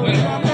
Thank.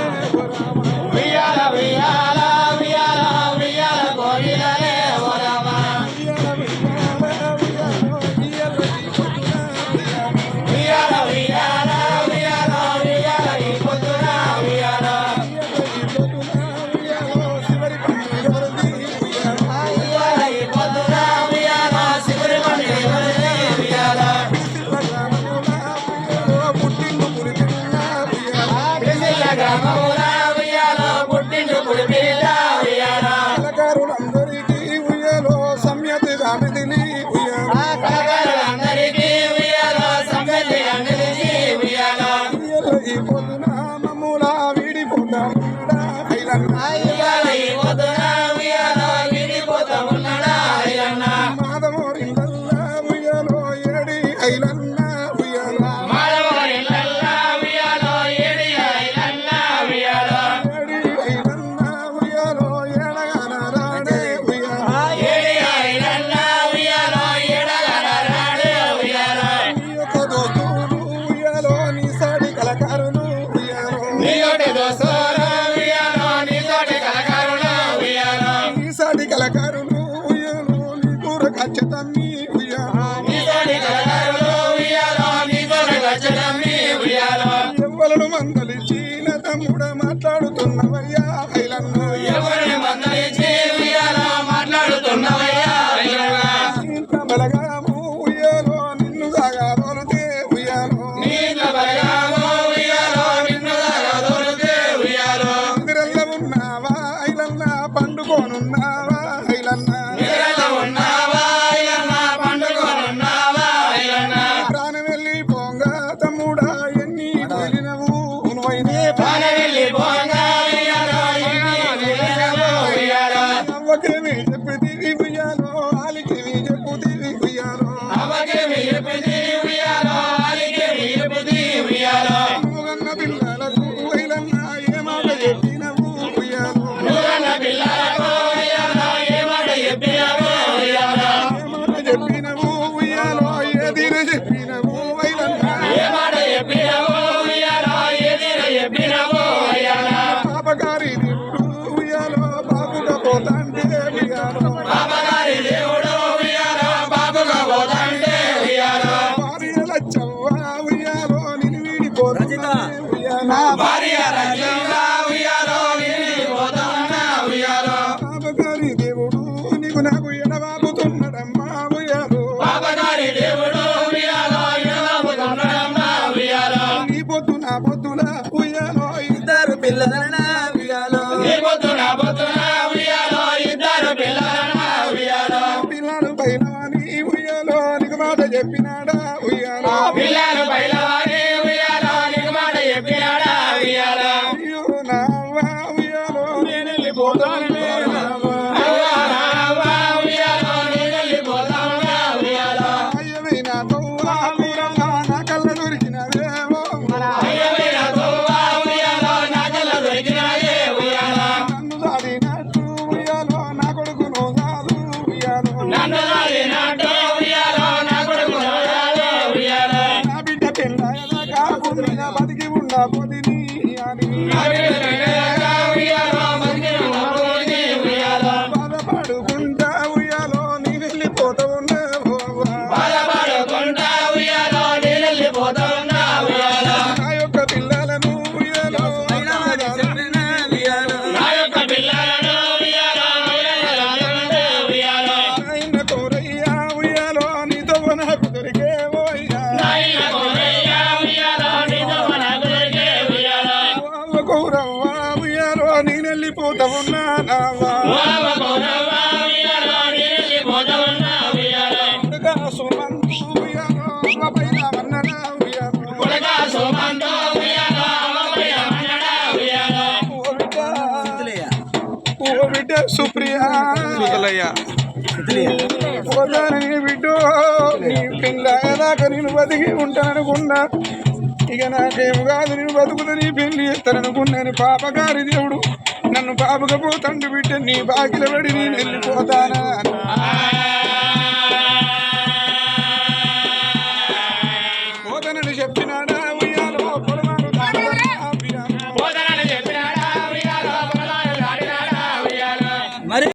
Aí, మాట్లాడుతున్నవయ్యా. Macrame, ఇద్దరు పిల్లలనా ఉయ్యాలో నీ పొద్దు నా పొద్దున ఉయ్యాలో ఇద్దరు పిల్లలనా ఉయ్యాలో పిల్లలు పైన ఉయ్యాలో నీకు మాట చెప్పినాడా ఉయ్యాలో పిల్లలు পদিনী আনি బతికి ఉంటాననుకున్నా ఇక నాకేమి కాదు నేను బతుకుతా నీ పెళ్ళి ఎత్తాననుకున్నాను పాపగారి దేవుడు నన్ను బాబుగా పోతండు బిడ్డ నీ బాగిల పడి నేను వెళ్ళిపోతానా? పోతనని చెప్పినా